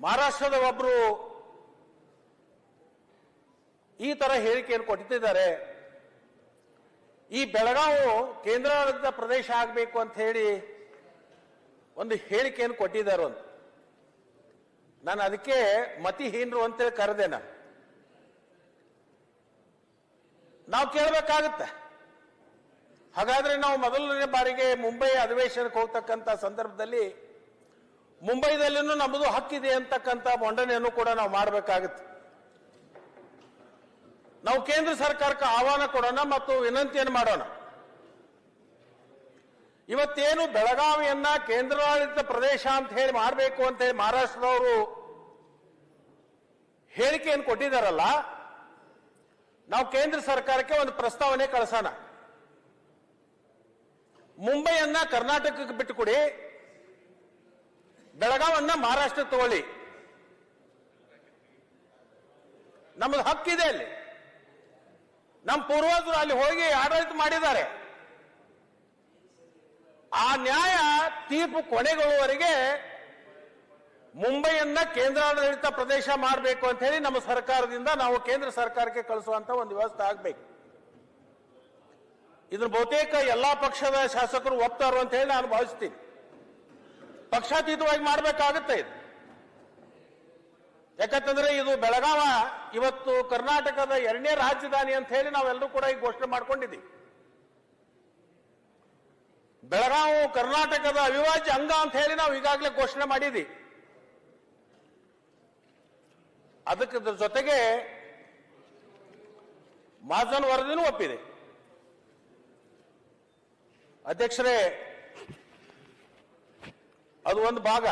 ಮಹಾರಾಷ್ಟ್ರದ ಒಬ್ರು ಈ ತರ ಹೇಳಿಕೆಯನ್ನು ಕೊಟ್ಟಿದ್ದಾರೆ. ಈ ಬೆಳಗಾವು ಕೇಂದ್ರಾಡಳಿತ ಪ್ರದೇಶ ಆಗಬೇಕು ಅಂತ ಹೇಳಿ ಒಂದು ಹೇಳಿಕೆಯನ್ನು ಕೊಟ್ಟಿದ್ದಾರೆ ಅಂತ ನಾನು ಅದಕ್ಕೆ ಮತಿಹೀನರು ಅಂತೇಳಿ ಕರೆದೆ ನಾನು. ನಾವು ಕೇಳಬೇಕಾಗತ್ತೆ. ಹಾಗಾದ್ರೆ ನಾವು ಮೊದಲನೇ ಬಾರಿಗೆ ಮುಂಬೈ ಅಧಿವೇಶನಕ್ಕೆ ಹೋಗ್ತಕ್ಕಂಥ ಸಂದರ್ಭದಲ್ಲಿ ಮುಂಬೈದಲ್ಲಿನೂ ನಮ್ಮದು ಹಕ್ಕಿದೆ ಅಂತಕ್ಕಂಥ ಮಂಡನೆಯನ್ನು ಕೂಡ ನಾವು ಮಾಡಬೇಕಾಗುತ್ತೆ. ನಾವು ಕೇಂದ್ರ ಸರ್ಕಾರಕ್ಕೆ ಆಹ್ವಾನ ಕೊಡೋಣ ಮತ್ತು ವಿನಂತಿಯನ್ನು ಮಾಡೋಣ. ಇವತ್ತೇನು ಬೆಳಗಾವಿಯನ್ನ ಕೇಂದ್ರಾಡಳಿತ ಪ್ರದೇಶ ಅಂತ ಹೇಳಿ ಮಾಡಬೇಕು ಅಂತ ಹೇಳಿ ಮಹಾರಾಷ್ಟ್ರದವರು ಹೇಳಿಕೆಯನ್ನು ಕೊಟ್ಟಿದ್ದಾರಲ್ಲ, ನಾವು ಕೇಂದ್ರ ಸರ್ಕಾರಕ್ಕೆ ಒಂದು ಪ್ರಸ್ತಾವನೆ ಕಳಿಸೋಣ. ಮುಂಬೈಯನ್ನ ಕರ್ನಾಟಕಕ್ಕೆ ಬಿಟ್ಟುಕೊಡಿ ಬೆಳಗಾವನ್ನ ಮಹಾರಾಷ್ಟ್ರ ತಗೊಳ್ಳಿ. ನಮ್ದು ಹಕ್ಕಿದೆ ಅಲ್ಲಿ. ನಮ್ಮ ಪೂರ್ವಜರು ಅಲ್ಲಿ ಹೋಗಿ ಆಡಳಿತ ಮಾಡಿದ್ದಾರೆ. ಆ ನ್ಯಾಯ ತೀರ್ಪು ಕೊನೆಗೊಳ್ಳುವವರೆಗೆ ಮುಂಬೈಯನ್ನ ಕೇಂದ್ರಾಡಳಿತ ಪ್ರದೇಶ ಮಾಡಬೇಕು ಅಂತ ಹೇಳಿ ನಮ್ಮ ಸರ್ಕಾರದಿಂದ ನಾವು ಕೇಂದ್ರ ಸರ್ಕಾರಕ್ಕೆ ಕಳಿಸುವಂತ ಒಂದು ವ್ಯವಸ್ಥೆ ಆಗ್ಬೇಕು. ಇದ್ರ ಬಹುತೇಕ ಎಲ್ಲಾ ಪಕ್ಷದ ಶಾಸಕರು ಒಪ್ತಾರು ಅಂತ ಹೇಳಿ ನಾನು ಭಾವಿಸ್ತೀನಿ. ಪಕ್ಷಾತೀತವಾಗಿ ಮಾಡಬೇಕಾಗುತ್ತೆ ಇದು. ಯಾಕಂತಂದ್ರೆ ಇದು ಬೆಳಗಾವ, ಇವತ್ತು ಕರ್ನಾಟಕದ ಎರಡನೇ ರಾಜಧಾನಿ ಅಂತ ಹೇಳಿ ನಾವೆಲ್ಲರೂ ಕೂಡ ಈ ಘೋಷಣೆ ಮಾಡ್ಕೊಂಡಿದ್ದೀವಿ. ಬೆಳಗಾವು ಕರ್ನಾಟಕದ ಅವಿಭಾಜ್ಯ ಅಂಗ ಅಂತ ಹೇಳಿ ನಾವು ಈಗಾಗಲೇ ಘೋಷಣೆ ಮಾಡಿದ್ದೀವಿ. ಅದಕ್ಕದ್ರ ಜೊತೆಗೆ ಮಾಜನ್ ವರದಿನೂ ಒಪ್ಪಿದೆ. ಅಧ್ಯಕ್ಷರೇ ಅದು ಒಂದು ಭಾಗ.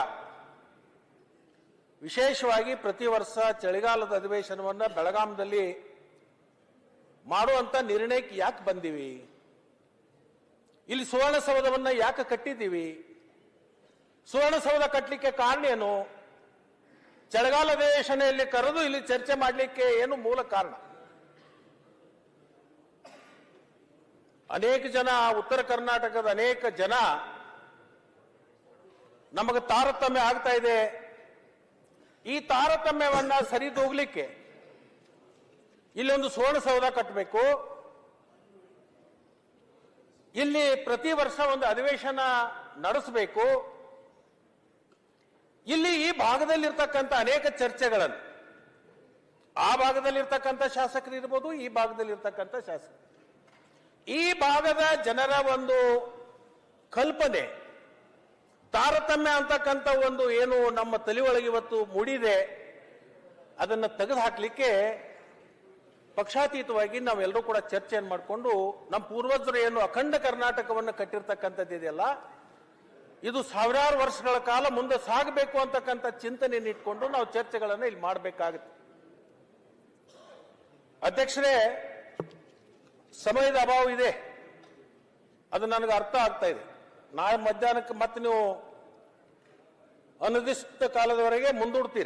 ವಿಶೇಷವಾಗಿ ಪ್ರತಿ ವರ್ಷ ಚಳಿಗಾಲದ ಅಧಿವೇಶನವನ್ನು ಬೆಳಗಾಂದಲ್ಲಿ ಮಾಡುವಂಥ ನಿರ್ಣಯಕ್ಕೆ ಯಾಕೆ ಬಂದೀವಿ? ಇಲ್ಲಿ ಸುವರ್ಣಸೌಧವನ್ನು ಯಾಕೆ ಕಟ್ಟಿದ್ದೀವಿ? ಸುವರ್ಣಸೌಧ ಕಟ್ಟಲಿಕ್ಕೆ ಕಾರಣ ಏನು? ಚಳಿಗಾಲ ಅಧಿವೇಶನೆಯಲ್ಲಿ ಕರೆದು ಇಲ್ಲಿ ಚರ್ಚೆ ಮಾಡಲಿಕ್ಕೆ ಏನು ಮೂಲ ಕಾರಣ? ಅನೇಕ ಜನ ಉತ್ತರ ಕರ್ನಾಟಕದ ಅನೇಕ ಜನ ನಮಗೆ ತಾರತಮ್ಯ ಆಗ್ತಾ ಇದೆ. ಈ ತಾರತಮ್ಯವನ್ನ ಸರಿದೂಗ್ಲಿಕ್ಕೆ ಇಲ್ಲೊಂದು ಸುವರ್ಣಸೌಧ ಕಟ್ಟಬೇಕು ಇಲ್ಲಿ ಪ್ರತಿ ವರ್ಷ ಒಂದು ಅಧಿವೇಶನ ನಡೆಸಬೇಕು. ಇಲ್ಲಿ ಈ ಭಾಗದಲ್ಲಿರ್ತಕ್ಕಂಥ ಅನೇಕ ಚರ್ಚೆಗಳನ್ನು, ಆ ಭಾಗದಲ್ಲಿರ್ತಕ್ಕಂಥ ಶಾಸಕರು ಇರ್ಬೋದು, ಈ ಭಾಗದಲ್ಲಿರ್ತಕ್ಕಂಥ ಶಾಸಕರು. ಈ ಭಾಗದ ಜನರ ಒಂದು ಕಲ್ಪನೆ ತಾರತಮ್ಯ ಅಂತಕ್ಕಂಥ ಒಂದು ಏನು ನಮ್ಮ ತಲೆಯೊಳಗೆ ಇವತ್ತು ಮೂಡಿದೆ, ಅದನ್ನು ತೆಗೆದು ಹಾಕಲಿಕ್ಕೆ ಪಕ್ಷಾತೀತವಾಗಿ ನಾವೆಲ್ಲರೂ ಕೂಡ ಚರ್ಚೆಯನ್ನು ಮಾಡಿಕೊಂಡು ನಮ್ಮ ಪೂರ್ವಜರು ಏನು ಅಖಂಡ ಕರ್ನಾಟಕವನ್ನು ಕಟ್ಟಿರ್ತಕ್ಕಂಥದ್ದು ಇದೆಯಲ್ಲ, ಇದು ಸಾವಿರಾರು ವರ್ಷಗಳ ಕಾಲ ಮುಂದೆ ಸಾಗಬೇಕು ಅಂತಕ್ಕಂಥ ಚಿಂತನೆಯನ್ನು ಇಟ್ಕೊಂಡು ನಾವು ಚರ್ಚೆಗಳನ್ನು ಇಲ್ಲಿ ಮಾಡಬೇಕಾಗುತ್ತೆ. ಅಧ್ಯಕ್ಷರೇ, ಸಮಯದ ಅಭಾವ ಇದೆ. ಅದು ನನಗೆ ಅರ್ಥ ಆಗ್ತಾ ಇದೆ. ನಾಳೆ ಮಧ್ಯಾಹ್ನಕ್ಕೆ ಮತ್ತೆ ನೀವು ಅನಿರ್ದಿಷ್ಟ ಕಾಲದವರೆಗೆ ಮುಂದೂಡ್ತೀರಿ.